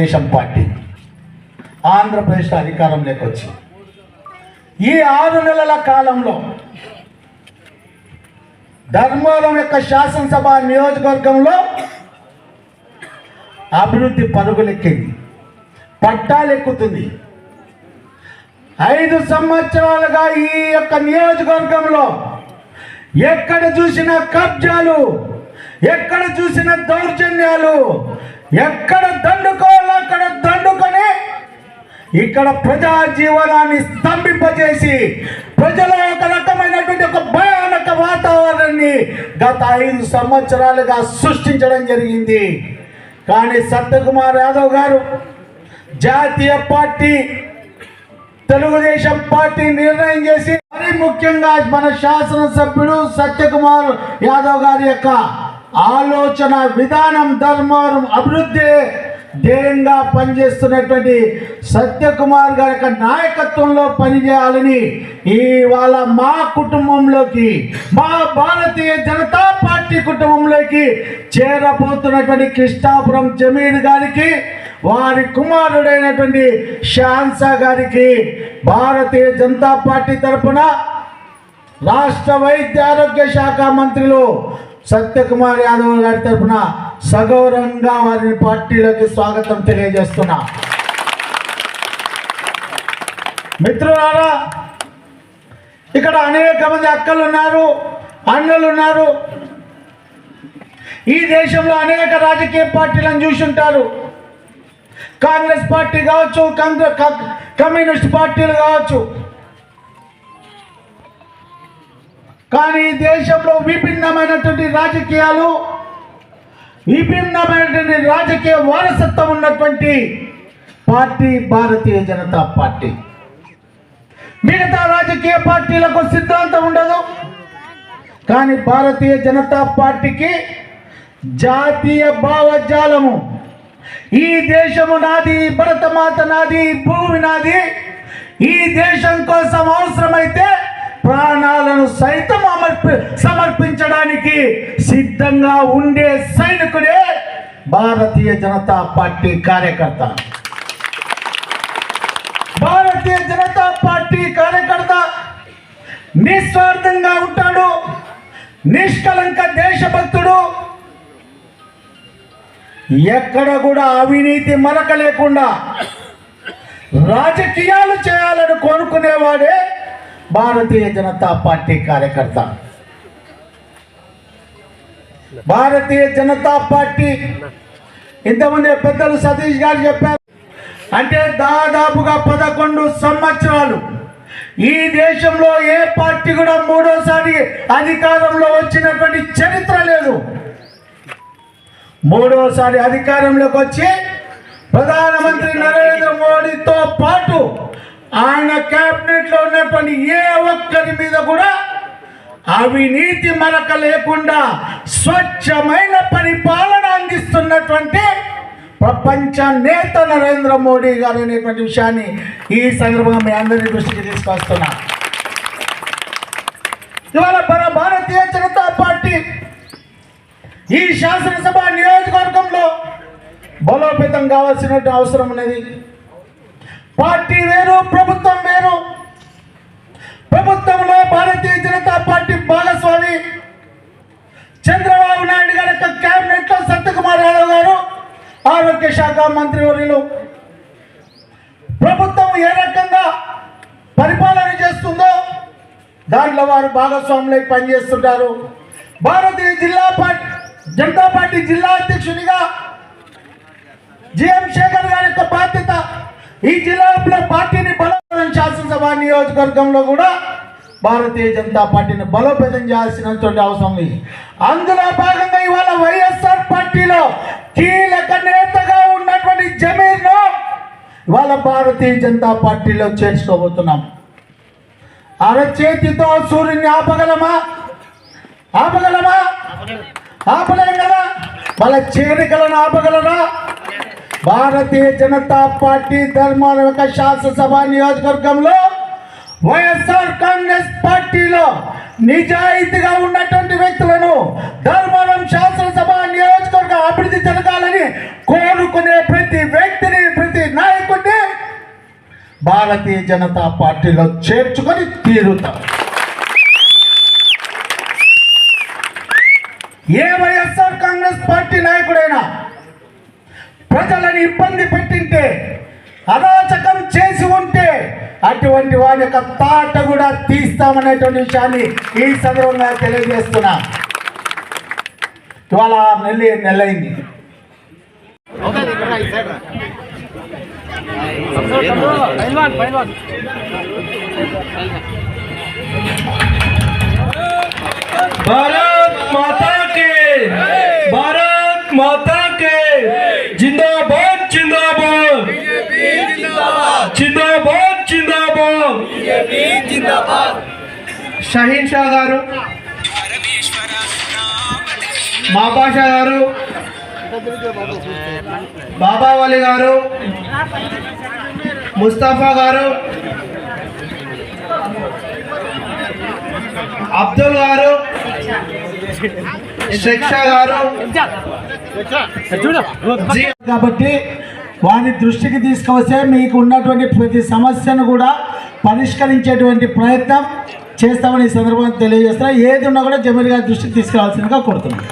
Telugu Desam party. Andhra Pradesh అధికారంలోకి వచ్చి ఈ ఆరు నెలల కాలంలో ధర్మవరం యొక్క శాసనసభ నియోజకవర్గంలో అభివృద్ధి పరుగులెక్కింది. పట్టాలెక్కుతుంది ఐదు సంవత్సరాలుగా ఈ యొక్క నియోజకవర్గంలో ఎక్కడ చూసిన కబ్జాలు ఎక్కడ చూసిన దౌర్జన్యాలు ఎక్కడ దండుకో ఇక్కడ ప్రజా జీవనాన్ని స్తంభింపజేసి ప్రజల ఒక రకమైనటువంటి ఒక భయానక వాతావరణాన్ని గత ఐదు సంవత్సరాలుగా సృష్టించడం జరిగింది. కానీ సత్యకుమార్ యాదవ్ గారు జాతీయ పార్టీ తెలుగుదేశం పార్టీ నిర్ణయం చేసి మరి ముఖ్యంగా మన శాసనసభ్యుడు సత్యకుమార్ యాదవ్ గారి యొక్క ఆలోచన విధానం ధర్మం అభివృద్ధి ధ్యేయంగా పనిచేస్తున్నటువంటి సత్యకుమార్ గారి యొక్క నాయకత్వంలో పనిచేయాలని ఇవాళ మా కుటుంబంలోకి మా భారతీయ జనతా పార్టీ కుటుంబంలోకి చేరబోతున్నటువంటి కృష్ణాపురం జమీన్ గారికి వారి కుమారుడైనటువంటి షాన్సా గారికి భారతీయ జనతా పార్టీ తరఫున రాష్ట్ర వైద్య ఆరోగ్య శాఖ మంత్రులు సత్యకుమార్ యాదవ్ గారి తరపున సగౌరవంగా వారిని పార్టీలోకి స్వాగతం తెలియజేస్తున్నా. మిత్రులారా ఇక్కడ అనేక మంది అక్కలు ఉన్నారు అన్నలు ఉన్నారు ఈ దేశంలో అనేక రాజకీయ పార్టీలను చూసి ఉంటారు కాంగ్రెస్ పార్టీ కావచ్చు కాంగ్రెస్ కమ్యూనిస్ట్ పార్టీలు కావచ్చు కానీ దేశంలో విభిన్నమైనటువంటి రాజకీయాలు విభిన్నమైనటువంటి రాజకీయ వారసత్వం ఉన్నటువంటి పార్టీ భారతీయ జనతా పార్టీ. మిగతా రాజకీయ పార్టీలకు సిద్ధాంతం ఉండదు. కానీ భారతీయ జనతా పార్టీకి జాతీయ భావజాలము. ఈ దేశము నాది భరతమాత నాది భూమి నాది. ఈ దేశం కోసం అవసరమైతే ప్రాణాలను సైతం సిద్ధంగా ఉండే సైనికుడే భారతీయ జనతా పార్టీ కార్యకర్త. భారతీయ జనతా పార్టీ కార్యకర్త నిస్వార్థంగా ఉంటాడు నిష్కలంక దేశభక్తుడు. ఎక్కడ కూడా అవినీతి మరక లేకుండా రాజకీయాలు చేయాలని కోరుకునేవాడే భారతీయ జనతా పార్టీ కార్యకర్త. భారతీయ జనతా పార్టీ. ఇంతమంది పెద్దలు సతీష్ గారు చెప్పారు అంటే దాదాపుగా పదకొండు సంవత్సరాలు ఈ దేశంలో ఏ పార్టీ కూడా మూడోసారి అధికారంలో వచ్చినటువంటి చరిత్ర లేదు. మూడోసారి అధికారంలోకి వచ్చి ప్రధానమంత్రి నరేంద్ర మోడీతో పాటు ఆయన క్యాబినెట్లో ఉన్నటువంటి ఏ ఒక్కరి మీద కూడా అవినీతి మరక లేకుండా స్వచ్ఛమైన పరిపాలన అందిస్తున్నటువంటి ప్రపంచ నేత నరేంద్ర మోడీ గారు అనేటువంటి విషయాన్ని ఈ సందర్భంగా మీ అందరి దృష్టికి తీసుకొస్తున్నా. ఇవాళ మన భారతీయ జనతా పార్టీ ఈ శాసనసభ నియోజకవర్గంలో బలోపేతం కావాల్సినటువంటి అవసరం ఉన్నది. పార్టీ వేరు ప్రభుత్వం వేరు ప్రభుత్వంలో భారతీయ జనతా పార్టీ భాగస్వామి చంద్రబాబు నాయుడు గారి యొక్క కేబినెట్లో సత్యకుమార్ యాదవ్ గారు ఆరోగ్య శాఖ మంత్రివర్యులు ప్రభుత్వం ఏ రకంగా పరిపాలన చేస్తుందో దాంట్లో వారు భాగస్వాములై పనిచేస్తుంటారు. భారతీయ జిల్లా పార్టీ జనతా పార్టీ జిల్లా అధ్యక్షునిగా జిఎం శేఖర్ గారి యొక్క బాధ్యత ఈ జిల్లాలో పార్టీని బలోపేతం శాసనసభ నియోజకవర్గంలో కూడా భారతీయ జనతా పార్టీని బలోపేతం చేయాల్సినటువంటి అవసరం ఉంది. అందులో భాగంగా ఇవాళ వైఎస్ఆర్ పార్టీలో కీలక నేతగా ఉన్నటువంటి జమీర్ను ఇవాళ భారతీయ జనతా పార్టీలో చేర్చుకోబోతున్నాం. అరచేతితో సూర్యుని ఆపగలమా? ఆపగలమా? ఆపలేం కదా? వాళ్ళ చేరికలను ఆపగలరా? భారతీయ జనతా పార్టీ ధర్మాల యొక్క శాసనసభ నియోజకవర్గంలో వైఎస్ఆర్ కాంగ్రెస్ పార్టీలో నిజాయితీగా ఉన్నటువంటి వ్యక్తులను ధర్మవరం శాసనసభ నియోజకవర్గ అభివృద్ధి జరగాలని కోరుకునే ప్రతి వ్యక్తిని ప్రతి నాయకుడిని భారతీయ జనతా పార్టీలో చేర్చుకొని తీరుతాం. ఏ వైఎస్ఆర్ కాంగ్రెస్ పార్టీ నాయకుడైనా ప్రజలను ఇబ్బంది పెట్టింటే అరాచకం చేసి అటువంటి వారి యొక్క తాట కూడా తీస్తామనేటువంటి విషయాన్ని ఈ సందర్భంగా తెలియజేస్తున్నా. చాలా నెల నెలైంది. భారత్ మాతా కే భారత్ మాతా కే జిందాబాద్ జిందాబాద్. జిందాబాద్. జిందాబాద్. షహీన్ షా గారు. మాపాషా గారు. బాబావాలి గారు. ముస్తాఫా గారు. అబ్దుల్ గారు. శిక్ష గారు. కాబట్టి వారి దృష్టికి తీసుకువస్తే మీకు ఉన్నటువంటి ప్రతి సమస్యను కూడా పరిష్కరించేటువంటి ప్రయత్నం చేస్తామని ఈ సందర్భంగా తెలియజేస్తున్నా. ఏది ఉన్నా కూడా జమీల్ గారి దృష్టికి తీసుకురావాల్సిందిగా కోరుతున్నాను.